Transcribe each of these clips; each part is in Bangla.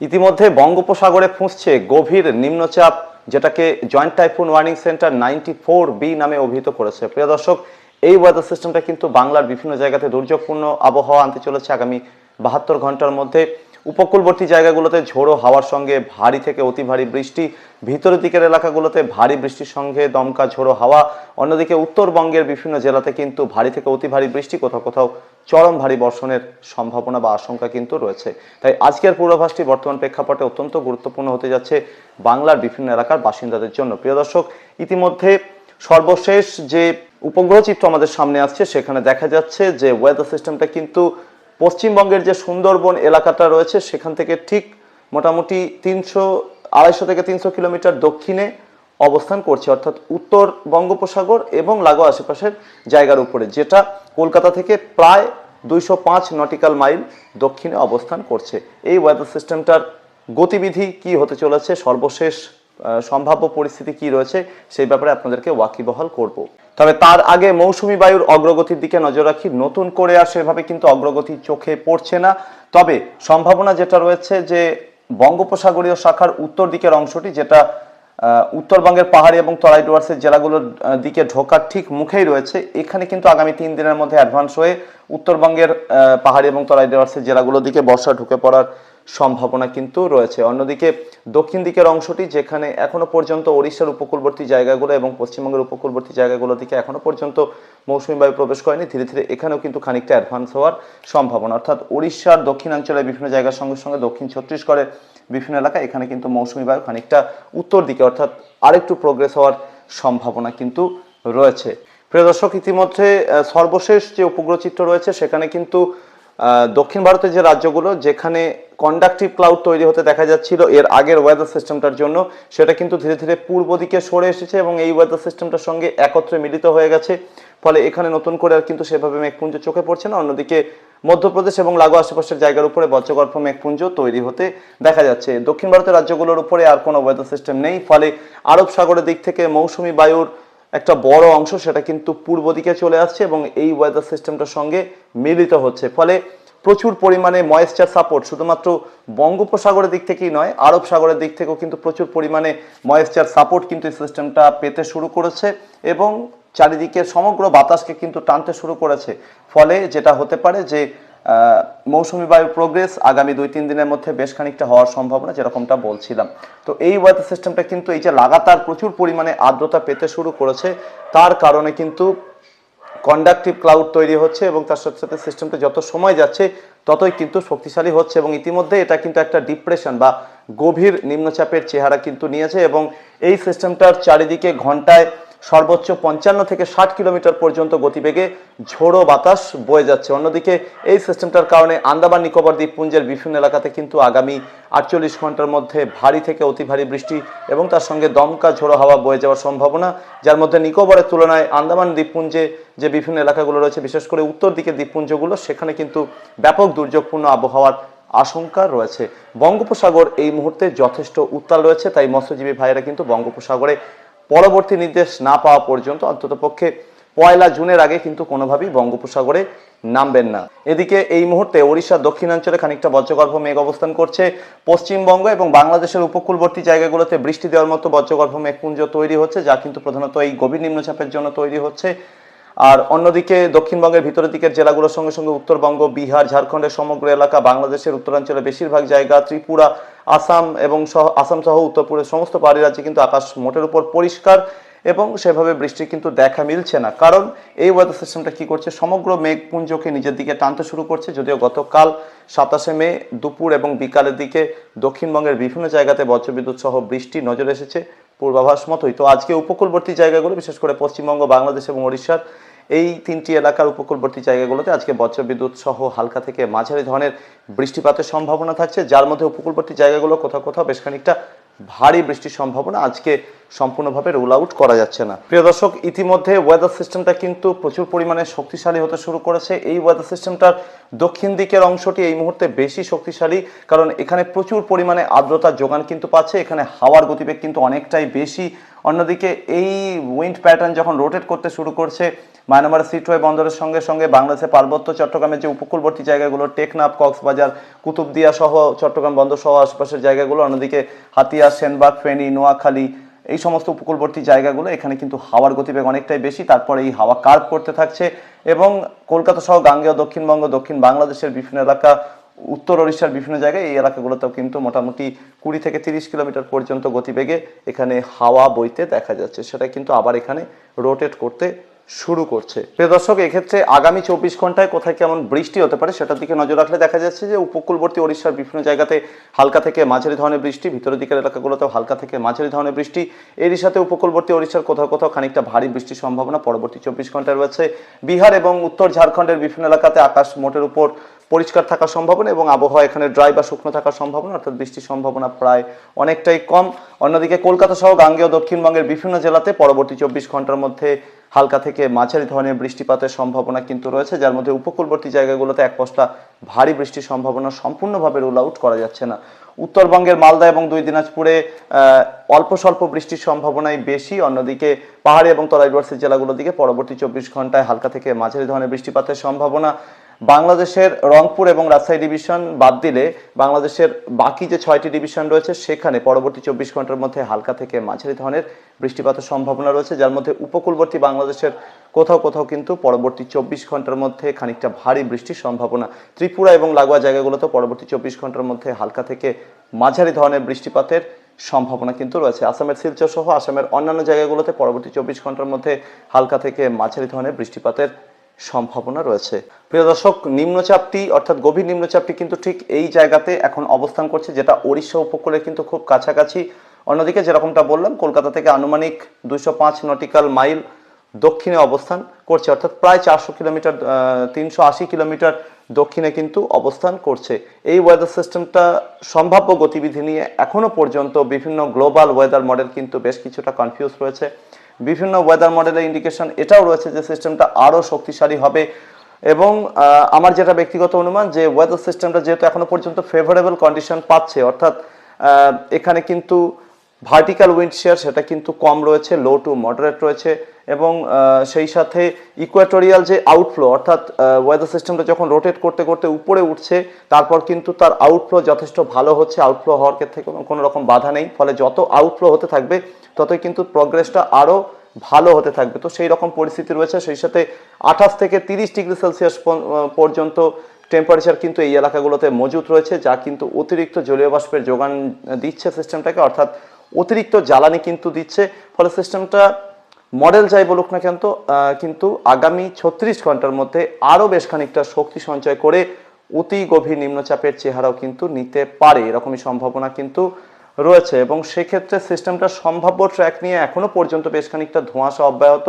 ইতিমধ্যে বঙ্গোপসাগরে ফুঁসছে গভীর নিম্নচাপ, যেটাকে joint typhoon warning center ninety four B নামে অভিহিত করেছে। প্রিয় দর্শক, এই ওয়েদার সিস্টেমটা কিন্তু বাংলার বিভিন্ন জায়গাতে দুর্যোগপূর্ণ আবহাওয়া আনতে চলেছে আগামী বাহাত্তর ঘণ্টার মধ্যে উপকূলবর্তী জায়গাগুলোতে ঝোড়ো হাওয়ার সঙ্গে ভারী থেকে অতি ভারী বৃষ্টি, ভিতরের দিকের এলাকাগুলোতে ভারী বৃষ্টির সঙ্গে দমকা ঝোড়ো হাওয়া, অন্যদিকে উত্তরবঙ্গের বিভিন্ন জেলাতে কিন্তু ভারী থেকে অতি ভারী বৃষ্টি, কোথাও কোথাও চরম ভারী বর্ষণের সম্ভাবনা বা আশঙ্কা কিন্তু রয়েছে। তাই আজকের পূর্বাভাসটি বর্তমান প্রেক্ষাপটে অত্যন্ত গুরুত্বপূর্ণ হতে যাচ্ছে বাংলার বিভিন্ন এলাকার বাসিন্দাদের জন্য। প্রিয় দর্শক, ইতিমধ্যে সর্বশেষ যে উপগ্রহ চিত্র আমাদের সামনে আসছে, সেখানে দেখা যাচ্ছে যে ওয়েদার সিস্টেমটা কিন্তু পশ্চিমবঙ্গের যে সুন্দরবন এলাকাটা রয়েছে, সেখান থেকে ঠিক মোটামুটি তিনশো, আড়াইশো থেকে তিনশো কিলোমিটার দক্ষিণে অবস্থান করছে, অর্থাৎ উত্তর বঙ্গোপসাগর এবং লাগোয়া আশেপাশের জায়গার উপরে, যেটা কলকাতা থেকে প্রায় দুইশো পাঁচ নটিক্যাল মাইল দক্ষিণে অবস্থান করছে। এই ওয়েদার সিস্টেমটার গতিবিধি কি হতে চলেছে? সর্বশেষ সম্ভাব্য পরিস্থিতি কি রয়েছে সেই ব্যাপারে আপনাদেরকে ওয়াকিবহাল করব। তবে তার আগে মৌসুমি বায়ুর অগ্রগতির দিকে নজর রাখি। নতুন করে আর সেভাবে কিন্তু অগ্রগতি চোখে পড়ছে না। তবে সম্ভাবনা যেটা রয়েছে যে বঙ্গোপসাগরীয় শাখার উত্তর দিকের অংশটি যেটা উত্তরবঙ্গের পাহাড়ি এবং তরাই ডুয়ার্সের জেলাগুলোর দিকে ঢোকার ঠিক মুখেই রয়েছে। এখানে কিন্তু আগামী তিন দিনের মধ্যে অ্যাডভান্স হয়ে উত্তরবঙ্গের পাহাড়ি এবং তরাই ডুয়ার্সের জেলাগুলোর দিকে বর্ষা ঢুকে পড়ার সম্ভাবনা কিন্তু রয়েছে। অন্যদিকে দক্ষিণ দিকের অংশটি যেখানে এখনও পর্যন্ত ওড়িশার উপকূলবর্তী জায়গাগুলো এবং পশ্চিমবঙ্গের উপকূলবর্তী জায়গাগুলো দিকে এখনও পর্যন্ত মৌসুমি বায়ু প্রবেশ করেনি, ধীরে ধীরে এখানেও কিন্তু খানিকটা অ্যাডভান্স হওয়ার সম্ভাবনা। অর্থাৎ ওড়িশার দক্ষিণাঞ্চলের বিভিন্ন জায়গার সঙ্গে সঙ্গে দক্ষিণ ছত্তিশগড়ের বিভিন্ন এলাকা এখানে কিন্তু মৌসুমী বায়ু খানিকটা উত্তর দিকে, অর্থাৎ আরেকটু প্রোগ্রেস হওয়ার সম্ভাবনা কিন্তু রয়েছে। প্রিয় দর্শক, ইতিমধ্যে সর্বশেষ যে উপগ্রহ চিত্র রয়েছে সেখানে কিন্তু দক্ষিণ ভারতের যে রাজ্যগুলো যেখানে কন্ডাক্টিভ ক্লাউড তৈরি হতে দেখা যাচ্ছিল, এর আগের ওয়েদার সিস্টেমটার জন্য, সেটা কিন্তু ধীরে ধীরে পূর্ব দিকে সরে এসেছে এবং এই ওয়েদার সিস্টেমটার সঙ্গে একত্রে মিলিত হয়ে গেছে। ফলে এখানে নতুন করে আর কিন্তু সেভাবে মেঘপুঞ্জ চোখে পড়ছে না, অন্যদিকে মধ্যপ্রদেশ এবং লাগু আশেপাশের জায়গার উপরে বজ্রগর্ভ মেঘপুঞ্জ তৈরি হতে দেখা যাচ্ছে। দক্ষিণ ভারতের রাজ্যগুলোর উপরে আর কোনো ওয়েদার সিস্টেম নেই, ফলে আরব সাগরের দিক থেকে মৌসুমি বায়ুর একটা বড় অংশ সেটা কিন্তু পূর্ব দিকে চলে আসছে এবং এই ওয়েদার সিস্টেমটার সঙ্গে মিলিত হচ্ছে। ফলে প্রচুর পরিমাণে ময়েশ্চার সাপোর্ট শুধুমাত্র বঙ্গোপসাগরের দিক থেকেই নয়, আরব সাগরের দিক থেকেও কিন্তু প্রচুর পরিমাণে ময়েশ্চার সাপোর্ট কিন্তু এই সিস্টেমটা পেতে শুরু করেছে এবং চারিদিকে সমগ্র বাতাসকে কিন্তু টানতে শুরু করেছে। ফলে যেটা হতে পারে যে মৌসুমি বায়ু প্রোগ্রেস আগামী দুই তিন দিনের মধ্যে বেশ খানিকটা হওয়ার সম্ভাবনা যেরকমটা বলছিলাম। তো এই ওয়েদার সিস্টেমটা কিন্তু এই যে লাগাতার প্রচুর পরিমাণে আর্দ্রতা পেতে শুরু করেছে, তার কারণে কিন্তু কন্ডাক্টিভ ক্লাউড তৈরি হচ্ছে এবং তার সাথে সাথে সিস্টেমটা যত সময় যাচ্ছে ততই কিন্তু শক্তিশালী হচ্ছে এবং ইতিমধ্যে এটা কিন্তু একটা ডিপ্রেশন বা গভীর নিম্নচাপের চেহারা কিন্তু নিয়েছে এবং এই সিস্টেমটার চারিদিকে ঘন্টায় সর্বোচ্চ পঞ্চান্ন থেকে ষাট কিলোমিটার পর্যন্ত গতিবেগে ঝোড়ো বাতাস বয়ে যাচ্ছে। অন্যদিকে এই সিস্টেমটার কারণে আন্দামান, নিকোবর দ্বীপপুঞ্জের বিভিন্ন এলাকাতে কিন্তু আগামী আটচল্লিশ ঘণ্টার মধ্যে ভারী থেকে অতি ভারী বৃষ্টি এবং তার সঙ্গে দমকা ঝোড়ো হাওয়া বয়ে যাওয়ার সম্ভাবনা, যার মধ্যে নিকোবরের তুলনায় আন্দামান দ্বীপপুঞ্জে যে বিভিন্ন এলাকাগুলো রয়েছে, বিশেষ করে উত্তর দিকের দ্বীপপুঞ্জগুলো সেখানে কিন্তু ব্যাপক দুর্যোগপূর্ণ আবহাওয়ার আশঙ্কা রয়েছে। বঙ্গোপসাগর এই মুহূর্তে যথেষ্ট উত্তাল রয়েছে, তাই মৎস্যজীবী ভাইয়েরা কিন্তু বঙ্গোপসাগরে পরবর্তী নির্দেশ না পাওয়া পর্যন্ত অন্ততপক্ষে পয়লা জুনের আগে কিন্তু কোনোভাবেই বঙ্গোপসাগরে নামবেন না। এদিকে এই মুহূর্তে ওড়িশার দক্ষিণাঞ্চলে খানিকটা বজ্রগর্ভ মেঘ অবস্থান করছে। পশ্চিমবঙ্গ এবং বাংলাদেশের উপকূলবর্তী জায়গাগুলোতে বৃষ্টি দেওয়ার মতো বজ্রগর্ভ মেঘপুঞ্জ তৈরি হচ্ছে, যা কিন্তু প্রধানত এই গভীর নিম্নচাপের জন্য তৈরি হচ্ছে। আর অন্যদিকে দক্ষিণবঙ্গের ভিতরের দিকের জেলাগুলোর সঙ্গে সঙ্গে উত্তরবঙ্গ, বিহার, ঝাড়খণ্ডের সমগ্র এলাকা, বাংলাদেশের উত্তরাঞ্চলের বেশিরভাগ জায়গা, ত্রিপুরা, আসাম এবং সহ আসাম সহ উত্তরপূর্বের সমস্ত পাহাড়ি রাজ্যে কিন্তু আকাশ মোটের উপর পরিষ্কার এবং সেভাবে বৃষ্টি কিন্তু দেখা মিলছে না। কারণ এই ওয়েদার সিস্টেমটা কি করছে? সমগ্র মেঘপুঞ্জকে নিজের দিকে টানতে শুরু করছে, যদিও গতকাল সাতাশে মে দুপুর এবং বিকালের দিকে দক্ষিণবঙ্গের বিভিন্ন জায়গাতে বজ্রবিদ্যুৎ সহ বৃষ্টি নজরে এসেছে। পূর্বাভাস মতোই। তো আজকে উপকূলবর্তী জায়গাগুলো, বিশেষ করে পশ্চিমবঙ্গ, বাংলাদেশ এবং ওড়িশার, এই তিনটি এলাকার উপকূলবর্তী জায়গাগুলোতে আজকে বজ্রবিদ্যুৎ সহ হালকা থেকে মাঝারি ধরনের বৃষ্টিপাতের সম্ভাবনা থাকছে। যার মধ্যে উপকূলবর্তী জায়গাগুলো কোথাও কোথাও বেশ খানিকটা ভারী বৃষ্টির সম্ভাবনা আজকে সম্পূর্ণভাবে রোল আউট করা যাচ্ছে না। প্রিয় দর্শক, ইতিমধ্যে ওয়েদার সিস্টেমটা কিন্তু প্রচুর পরিমাণে শক্তিশালী হতে শুরু করেছে। এই ওয়েদার সিস্টেমটার দক্ষিণ দিকের অংশটি এই মুহূর্তে বেশি শক্তিশালী, কারণ এখানে প্রচুর পরিমাণে আর্দ্রতার যোগান কিন্তু পাচ্ছে। এখানে হাওয়ার গতিবেগ কিন্তু অনেকটাই বেশি। অন্যদিকে এই উইন্ড প্যাটার্ন যখন রোটেট করতে শুরু করছে, মায়ানমারের সিটওয়ে বন্দরের সঙ্গে সঙ্গে বাংলাদেশের পার্বত্য চট্টগ্রামের যে উপকূলবর্তী জায়গাগুলো, টেকনাফ, কক্সবাজার, কুতুবদিয়া সহ চট্টগ্রাম বন্দর সহ আশপাশের জায়গাগুলো, অন্যদিকে হাতিয়া, সেনবাগ, ফেনী, নোয়াখালী, এই সমস্ত উপকূলবর্তী জায়গাগুলো, এখানে কিন্তু হাওয়ার গতিবেগ অনেকটাই বেশি, তারপরে এই হাওয়া কার্ভ করতে থাকছে এবং কলকাতা সহ গাঙ্গেয় দক্ষিণবঙ্গ, দক্ষিণ বাংলাদেশের বিভিন্ন এলাকা উত্তর ওড়িশার বিভিন্ন জায়গায় এই এলাকাগুলোতেও কিন্তু মোটামুটি কুড়ি থেকে তিরিশ কিলোমিটার পর্যন্ত গতিবেগে এখানে হাওয়া বইতে দেখা যাচ্ছে। সেটা কিন্তু আবার এখানে রোটেট করতে শুরু করছে। প্রিয় দর্শক, এক্ষেত্রে আগামী চব্বিশ ঘন্টায় কোথায় কেমন বৃষ্টি হতে পারে সেটার দিকে নজর রাখলে দেখা যাচ্ছে যে উপকূলবর্তী ওড়িশার বিভিন্ন জায়গাতে হালকা থেকে মাঝারি ধরনের বৃষ্টি, ভিতরের দিকের এলাকাগুলোতেও হালকা থেকে মাঝারি ধরনের বৃষ্টি। এরই সাথে উপকূলবর্তী ওড়িশার কোথাও কোথাও খানিকটা ভারী বৃষ্টির সম্ভাবনা পরবর্তী চব্বিশ ঘন্টায় রয়েছে। বিহার এবং উত্তর ঝাড়খণ্ডের বিভিন্ন এলাকাতে আকাশ মোটের উপর পরিষ্কার থাকার সম্ভাবনা এবং আবহাওয়া এখানে ড্রাই বা শুকনো থাকার সম্ভাবনা, অর্থাৎ বৃষ্টির সম্ভাবনা প্রায় অনেকটাই কম। অন্যদিকে কলকাতা সহ গাঙ্গেয় দক্ষিণবঙ্গের বিভিন্ন জেলাতে পরবর্তী চব্বিশ ঘণ্টার মধ্যে হালকা থেকে মাঝারি ধরনের বৃষ্টিপাতের সম্ভাবনা কিন্তু রয়েছে, যার মধ্যে উপকূলবর্তী জায়গাগুলোতে এক পশলা ভারী বৃষ্টির সম্ভাবনা সম্পূর্ণভাবে রোল আউট করা যাচ্ছে না। উত্তরবঙ্গের মালদা এবং দুই দিনাজপুরে অল্প স্বল্প বৃষ্টির সম্ভাবনাই বেশি। অন্যদিকে পাহাড়ি এবং তরাইবর্সী জেলাগুলোর দিকে পরবর্তী চব্বিশ ঘন্টায় হালকা থেকে মাঝারি ধরনের বৃষ্টিপাতের সম্ভাবনা। বাংলাদেশের রংপুর এবং রাজশাহী ডিভিশন বাদ দিলে বাংলাদেশের বাকি যে ছয়টি ডিভিশন রয়েছে, সেখানে পরবর্তী চব্বিশ ঘণ্টার মধ্যে হালকা থেকে মাঝারি ধরনের বৃষ্টিপাতের সম্ভাবনা রয়েছে। যার মধ্যে উপকূলবর্তী বাংলাদেশের কোথাও কোথাও কিন্তু পরবর্তী চব্বিশ ঘণ্টার মধ্যে খানিকটা ভারী বৃষ্টির সম্ভাবনা। ত্রিপুরা এবং লাগোয়া জায়গাগুলোতে পরবর্তী চব্বিশ ঘণ্টার মধ্যে হালকা থেকে মাঝারি ধরনের বৃষ্টিপাতের সম্ভাবনা কিন্তু রয়েছে। আসামের শিলচর সহ আসামের অন্যান্য জায়গাগুলোতে পরবর্তী চব্বিশ ঘণ্টার মধ্যে হালকা থেকে মাঝারি ধরনের বৃষ্টিপাতের সম্ভাবনা রয়েছে। প্রিয় দর্শক, নিম্নচাপটি, অর্থাৎ গভীর নিম্নচাপটি কিন্তু ঠিক এই জায়গাতে এখন অবস্থান করছে, যেটা ওড়িশা উপকূলে কিন্তু খুব কাছাকাছি। অন্যদিকে যেরকমটা বললাম, কলকাতা থেকে আনুমানিক দুইশো পাঁচ নটিক্যাল মাইল দক্ষিণে অবস্থান করছে, অর্থাৎ প্রায় চারশো কিলোমিটার তিনশো আশি কিলোমিটার দক্ষিণে কিন্তু অবস্থান করছে। এই ওয়েদার সিস্টেমটা সম্ভাব্য গতিবিধি নিয়ে এখনও পর্যন্ত বিভিন্ন গ্লোবাল ওয়েদার মডেল কিন্তু বেশ কিছুটা কনফিউজ রয়েছে। বিভিন্ন ওয়েদার মডেলের ইন্ডিকেশন এটাও রয়েছে যে সিস্টেমটা আরও শক্তিশালী হবে। এবং আমার যেটা ব্যক্তিগত অনুমান যে ওয়েদার সিস্টেমটা যেহেতু এখনও পর্যন্ত ফেভারেবল কন্ডিশন পাচ্ছে, অর্থাৎ এখানে কিন্তু ভার্টিক্যাল উইন্ড শেয়ার সেটা কিন্তু কম রয়েছে লো টু মডারেট রয়েছে এবং সেই সাথে ইকুয়েটোরিয়াল যে আউটফ্লো অর্থাৎ ওয়েদার সিস্টেমটা যখন রোটেট করতে করতে উপরে উঠছে, তারপর কিন্তু তার আউটফ্লো যথেষ্ট ভালো হচ্ছে আউটফ্লো হওয়ার ক্ষেত্রে কোনো- রকম বাধা নেই। ফলে যত আউটফ্লো হতে থাকবে, ততই কিন্তু প্রগ্রেসটা আরও ভালো হতে থাকবে। তো সেই রকম পরিস্থিতি রয়েছে। সেই সাথে আঠাশ থেকে তিরিশ ডিগ্রি সেলসিয়াস পর্যন্ত টেম্পারেচার কিন্তু এই এলাকাগুলোতে মজুত রয়েছে, যা কিন্তু অতিরিক্ত জলীয় বাষ্পের যোগান দিচ্ছে সিস্টেমটাকে অর্থাৎ অতিরিক্ত জ্বালানি কিন্তু দিচ্ছে, ফলে সিস্টেমটা মডেল যাই বলুক না কেন কিন্তু আগামী ছত্রিশ ঘণ্টার মধ্যে আরও বেশ খানিকটা শক্তি সঞ্চয় করে অতি গভীর নিম্নচাপের চেহারাও কিন্তু নিতে পারে, এরকমই সম্ভাবনা কিন্তু রয়েছে। এবং সেক্ষেত্রে সিস্টেমটা সম্ভাব্য ট্র্যাক নিয়ে এখনও পর্যন্ত বেশ খানিকটা ধোঁয়াশা অব্যাহত।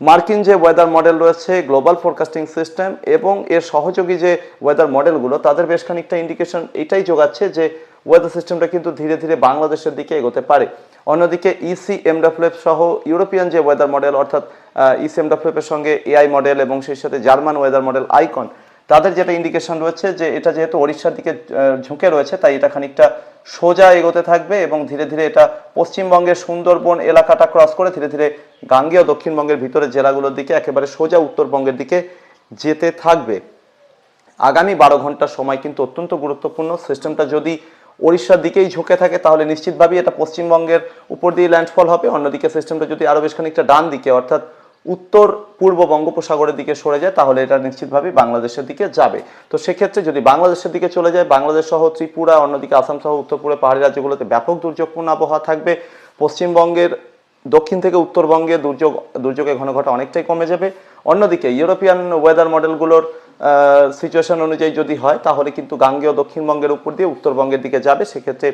মার্কিন যে ওয়েদার মডেল রয়েছে, গ্লোবাল ফোরকাস্টিং সিস্টেম এবং এর সহযোগী যে ওয়েদার মডেলগুলো, তাদের বেশ খানিকটা ইন্ডিকেশন এটাই যোগাচ্ছে যে ওয়েদার সিস্টেমটা কিন্তু ধীরে ধীরে বাংলাদেশের দিকে এগোতে পারে। অন্যদিকে E ইসি এমডাফ্লেপ সহ ইউরোপিয়ান যে ওয়েদার মডেল অর্থাৎ ইসি এমডাফ্লেপের সঙ্গে এআই মডেল এবং সেই সাথে জার্মান ওয়েদার মডেল আইকন তাদের যেটা ইন্ডিকেশন রয়েছে যে এটা যেহেতু ওড়িশার দিকে ঝুঁকে রয়েছে, তাই এটা খানিকটা সোজা এগোতে থাকবে এবং ধীরে ধীরে এটা পশ্চিমবঙ্গের সুন্দরবন এলাকাটা ক্রস করে ধীরে ধীরে গাঙ্গেয় দক্ষিণবঙ্গের ভিতরের জেলাগুলোর দিকে একেবারে সোজা উত্তরবঙ্গের দিকে যেতে থাকবে। আগামী বারো ঘণ্টার সময় কিন্তু অত্যন্ত গুরুত্বপূর্ণ। সিস্টেমটা যদি ওড়িশার দিকেই ঝুঁকে থাকে, তাহলে নিশ্চিতভাবেই এটা পশ্চিমবঙ্গের উপর দিয়ে ল্যান্ডফল হবে। অন্যদিকে সিস্টেমটা যদি আরও বেশ খানিকটা ডান দিকে, অর্থাৎ উত্তর পূর্ব বঙ্গোপসাগরের দিকে সরে যায়, তাহলে এটা নিশ্চিতভাবেই বাংলাদেশের দিকে যাবে। তো সেক্ষেত্রে যদি বাংলাদেশের দিকে চলে যায়, বাংলাদেশ সহ ত্রিপুরা, অন্যদিকে আসাম সহ উত্তরপুরে পাহাড়ি রাজ্যগুলোতে ব্যাপক দুর্যোগপূর্ণ আবহাওয়া থাকবে। পশ্চিমবঙ্গের দক্ষিণ থেকে উত্তরবঙ্গে দুর্যোগ, দুর্যোগের ঘনঘটা অনেকটাই কমে যাবে। অন্যদিকে ইউরোপিয়ান ওয়েদার মডেলগুলোর সিচুয়েশন অনুযায়ী যদি হয়, তাহলে কিন্তু গাঙ্গেয় দক্ষিণবঙ্গের উপর দিয়ে উত্তরবঙ্গের দিকে যাবে। সেক্ষেত্রে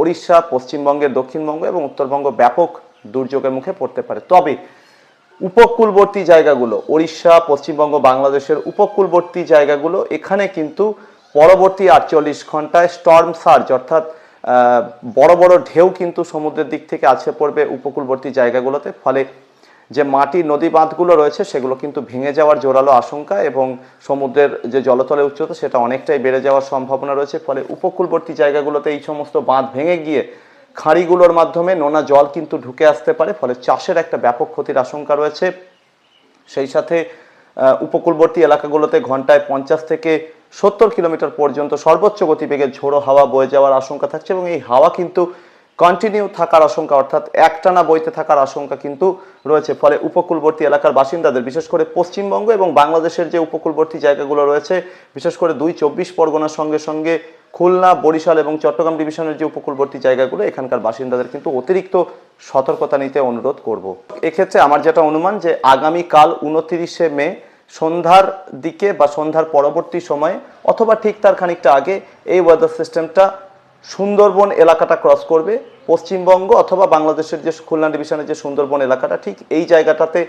ওড়িশা, পশ্চিমবঙ্গের দক্ষিণবঙ্গ এবং উত্তরবঙ্গ ব্যাপক দুর্যোগের মুখে পড়তে পারে। তবে উপকূলবর্তী জায়গাগুলো, ওড়িশা, পশ্চিমবঙ্গ, বাংলাদেশের উপকূলবর্তী জায়গাগুলো, এখানে কিন্তু পরবর্তী আটচল্লিশ ঘন্টায় স্টর্ম সার্জ অর্থাৎ বড় বড় ঢেউ কিন্তু সমুদ্রের দিক থেকে আছে পড়বে উপকূলবর্তী জায়গাগুলোতে। ফলে যে মাটি নদী বাঁধগুলো রয়েছে, সেগুলো কিন্তু ভেঙে যাওয়ার জোরালো আশঙ্কা এবং সমুদ্রের যে জলতলের উচ্চতা, সেটা অনেকটাই বেড়ে যাওয়ার সম্ভাবনা রয়েছে। ফলে উপকূলবর্তী জায়গাগুলোতে এই সমস্ত বাঁধ ভেঙে গিয়ে খাঁড়িগুলোর মাধ্যমে নোনা জল কিন্তু ঢুকে আসতে পারে। ফলে চাষের একটা ব্যাপক ক্ষতির আশঙ্কা রয়েছে। সেই সাথে উপকূলবর্তী এলাকাগুলোতে ঘন্টায় পঞ্চাশ থেকে সত্তর কিলোমিটার পর্যন্ত সর্বোচ্চ গতিবেগে ঝোড়ো হাওয়া বয়ে যাওয়ার আশঙ্কা থাকছে এবং এই হাওয়া কিন্তু কন্টিনিউ থাকার আশঙ্কা, অর্থাৎ একটানা বইতে থাকার আশঙ্কা কিন্তু রয়েছে। ফলে উপকূলবর্তী এলাকার বাসিন্দাদের, বিশেষ করে পশ্চিমবঙ্গ এবং বাংলাদেশের যে উপকূলবর্তী জায়গাগুলো রয়েছে, বিশেষ করে দুই চব্বিশ পরগনার সঙ্গে সঙ্গে খুলনা, বরিশাল এবং চট্টগ্রাম ডিভিশনের যে উপকূলবর্তী জায়গাগুলো, এখানকার বাসিন্দাদের কিন্তু অতিরিক্ত সতর্কতা নিতে অনুরোধ করব। এক্ষেত্রে আমার যেটা অনুমান যে আগামীকাল উনতিরিশে মে সন্ধ্যার দিকে বা সন্ধ্যার পরবর্তী সময়ে, অথবা ঠিক তার খানিকটা আগে, এই ওয়েদার সিস্টেমটা সুন্দরবন এলাকাটা ক্রস করবে, পশ্চিমবঙ্গ অথবা বাংলাদেশের যে খুলনা ডিভিশনের যে সুন্দরবন এলাকাটা ঠিক এই জায়গাটাতে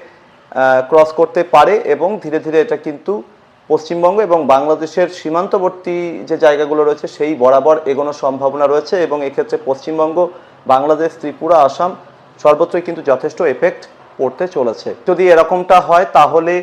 ক্রস করতে পারে এবং ধীরে ধীরে এটা কিন্তু পশ্চিমবঙ্গ এবং বাংলাদেশের সীমান্তবর্তী যে জায়গাগুলো রয়েছে সেই বরাবর এগোনোর সম্ভাবনা রয়েছে এবং এক্ষেত্রে পশ্চিমবঙ্গ, বাংলাদেশ, ত্রিপুরা, আসাম সর্বত্রই কিন্তু যথেষ্ট এফেক্ট পড়তে চলেছে। যদি এরকমটা হয় তাহলে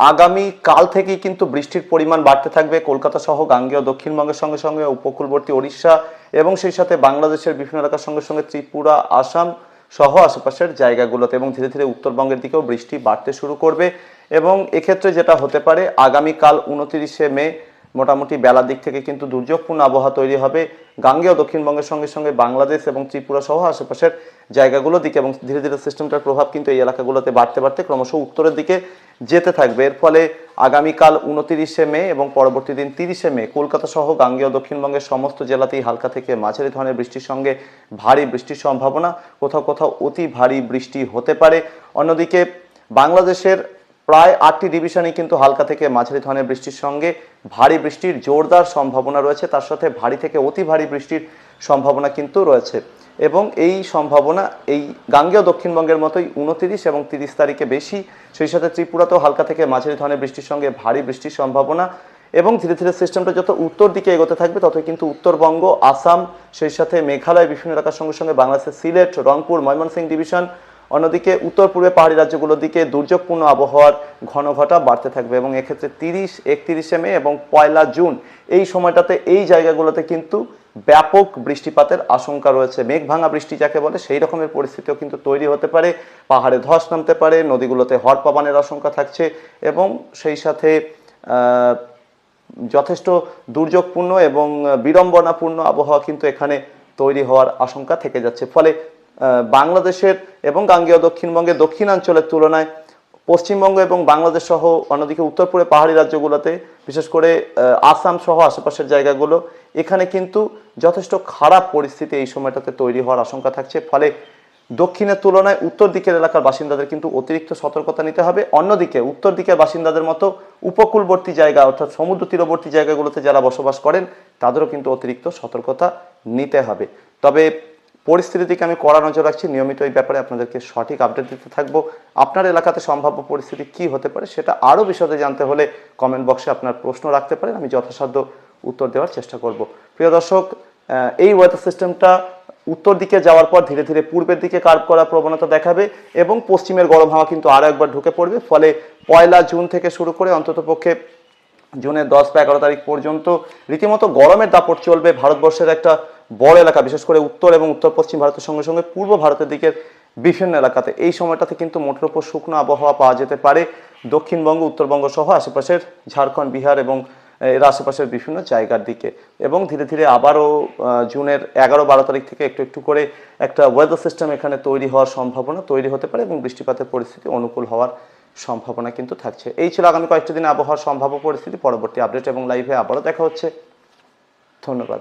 আগামী কাল থেকেই কিন্তু বৃষ্টির পরিমাণ বাড়তে থাকবে। কলকাতা সহ গাঙ্গেয়, দক্ষিণবঙ্গের সঙ্গে সঙ্গে উপকূলবর্তী ওড়িশা এবং সেই সাথে বাংলাদেশের বিভিন্ন এলাকার সঙ্গে সঙ্গে ত্রিপুরা, আসাম সহ আশেপাশের জায়গাগুলোতে এবং ধীরে ধীরে উত্তরবঙ্গের দিকেও বৃষ্টি বাড়তে শুরু করবে এবং এক্ষেত্রে যেটা হতে পারে আগামীকাল উনতিরিশে মে মোটামুটি বেলার দিক থেকে কিন্তু দুর্যোগপূর্ণ আবহাওয়া তৈরি হবে। গাঙ্গেয়, দক্ষিণবঙ্গের সঙ্গে সঙ্গে বাংলাদেশ এবং ত্রিপুরা সহ আশেপাশের জায়গাগুলোর দিকে এবং ধীরে ধীরে সিস্টেমটার প্রভাব কিন্তু এই এলাকাগুলোতে বাড়তে বাড়তে ক্রমশ উত্তরের দিকে যেতে থাকবে। এর ফলে আগামীকাল উনতিরিশে মে এবং পরবর্তী দিন তিরিশে মে কলকাতা সহ গাঙ্গেয় দক্ষিণবঙ্গের সমস্ত জেলাতেই হালকা থেকে মাঝারি ধরনের বৃষ্টির সঙ্গে ভারী বৃষ্টির সম্ভাবনা। কোথাও কোথাও অতি ভারী বৃষ্টি হতে পারে। অন্যদিকে বাংলাদেশের প্রায় আটটি ডিভিশনই কিন্তু হালকা থেকে মাঝারি ধরনের বৃষ্টির সঙ্গে ভারী বৃষ্টির জোরদার সম্ভাবনা রয়েছে। তার সাথে ভারী থেকে অতি ভারী বৃষ্টির সম্ভাবনা কিন্তু রয়েছে। এবং এই সম্ভাবনা এই গাঙ্গেয় দক্ষিণবঙ্গের মতোই উনতিরিশ এবং তিরিশ তারিখে বেশি। সেই সাথে ত্রিপুরাতেও হালকা থেকে মাঝারি ধরনের বৃষ্টির সঙ্গে ভারী বৃষ্টির সম্ভাবনা এবং ধীরে ধীরে সিস্টেমটা যত উত্তর দিকে এগোতে থাকবে, ততই কিন্তু উত্তরবঙ্গ, আসাম, সেই সাথে মেঘালয়, বিভিন্ন এলাকার সঙ্গে সঙ্গে বাংলাদেশের সিলেট, রংপুর, ময়মনসিংহ ডিভিশন, অন্যদিকে উত্তর পূর্বে পাহাড়ি রাজ্যগুলোর দিকে দুর্যোগপূর্ণ আবহাওয়ার ঘন ঘটা বাড়তে থাকবে এবং এক্ষেত্রে তিরিশ, একত্রিশে মে এবং পয়লা জুন এই সময়টাতে এই জায়গাগুলোতে কিন্তু ব্যাপক বৃষ্টিপাতের আশঙ্কা রয়েছে। মেঘ ভাঙা বৃষ্টি যাকে বলে, সেই রকমের পরিস্থিতিও কিন্তু তৈরি হতে পারে। পাহাড়ে ধস নামতে পারে, নদীগুলোতে হরপাবানের আশঙ্কা থাকছে এবং সেই সাথে যথেষ্ট দুর্যোগপূর্ণ এবং বিড়ম্বনাপূর্ণ আবহাওয়া কিন্তু এখানে তৈরি হওয়ার আশঙ্কা থেকে যাচ্ছে। ফলে বাংলাদেশের এবং গাঙ্গেয় দক্ষিণবঙ্গের দক্ষিণাঞ্চলের তুলনায় পশ্চিমবঙ্গ এবং বাংলাদেশ সহ অন্যদিকে উত্তর পাহাড়ি রাজ্যগুলোতে, বিশেষ করে আসাম সহ আশেপাশের জায়গাগুলো, এখানে কিন্তু যথেষ্ট খারাপ পরিস্থিতি এই সময়টাতে তৈরি হওয়ার আশঙ্কা থাকছে। ফলে দক্ষিণের তুলনায় উত্তর দিকের এলাকার বাসিন্দাদের কিন্তু অতিরিক্ত সতর্কতা নিতে হবে। অন্যদিকে উত্তর দিকের বাসিন্দাদের মতো উপকূলবর্তী জায়গা, অর্থাৎ সমুদ্র তীরবর্তী জায়গাগুলোতে যারা বসবাস করেন, তাদেরও কিন্তু অতিরিক্ত সতর্কতা নিতে হবে। তবে পরিস্থিতির দিকে আমি কড়া নজর রাখছি। নিয়মিত এই ব্যাপারে আপনাদেরকে সঠিক আপডেট দিতে থাকব। আপনার এলাকাতে সম্ভাব্য পরিস্থিতি কি হতে পারে সেটা আরও বিশদে জানতে হলে কমেন্ট বক্সে আপনার প্রশ্ন রাখতে পারেন। আমি যথাসাধ্য উত্তর দেওয়ার চেষ্টা করব। প্রিয় দর্শক এই ওয়েদার সিস্টেমটা উত্তর দিকে যাওয়ার পর ধীরে ধীরে পূর্বের দিকে কার্ভ করার প্রবণতা দেখাবে এবং পশ্চিমের গরম হাওয়া কিন্তু আরও একবার ঢুকে পড়বে। ফলে পয়লা জুন থেকে শুরু করে অন্ততপক্ষে জুনের দশ বা এগারো তারিখ পর্যন্ত রীতিমতো গরমের দাপট চলবে ভারতবর্ষের একটা বড় এলাকা, বিশেষ করে উত্তর এবং উত্তর পশ্চিম ভারতের সঙ্গে সঙ্গে পূর্ব ভারতের দিকের বিভিন্ন এলাকাতে। এই সময়টাতে কিন্তু মোটের উপর শুকনো আবহাওয়া পাওয়া যেতে পারে। দক্ষিণবঙ্গ, উত্তরবঙ্গ সহ আশেপাশের ঝাড়খণ্ড, বিহার এবং এর আশেপাশের বিভিন্ন জায়গার দিকে। এবং ধীরে ধীরে আবারও জুনের এগারো বারো তারিখ থেকে একটু একটু করে একটা ওয়েদার সিস্টেম এখানে তৈরি হওয়ার সম্ভাবনা তৈরি হতে পারে এবং বৃষ্টিপাতের পরিস্থিতি অনুকূল হওয়ার সম্ভাবনা কিন্তু থাকছে। এই ছিল আগামী কয়েকটি দিনে আবহাওয়ার সম্ভাব্য পরিস্থিতি। পরবর্তী আপডেট এবং লাইভে আবারও দেখা হচ্ছে। ধন্যবাদ।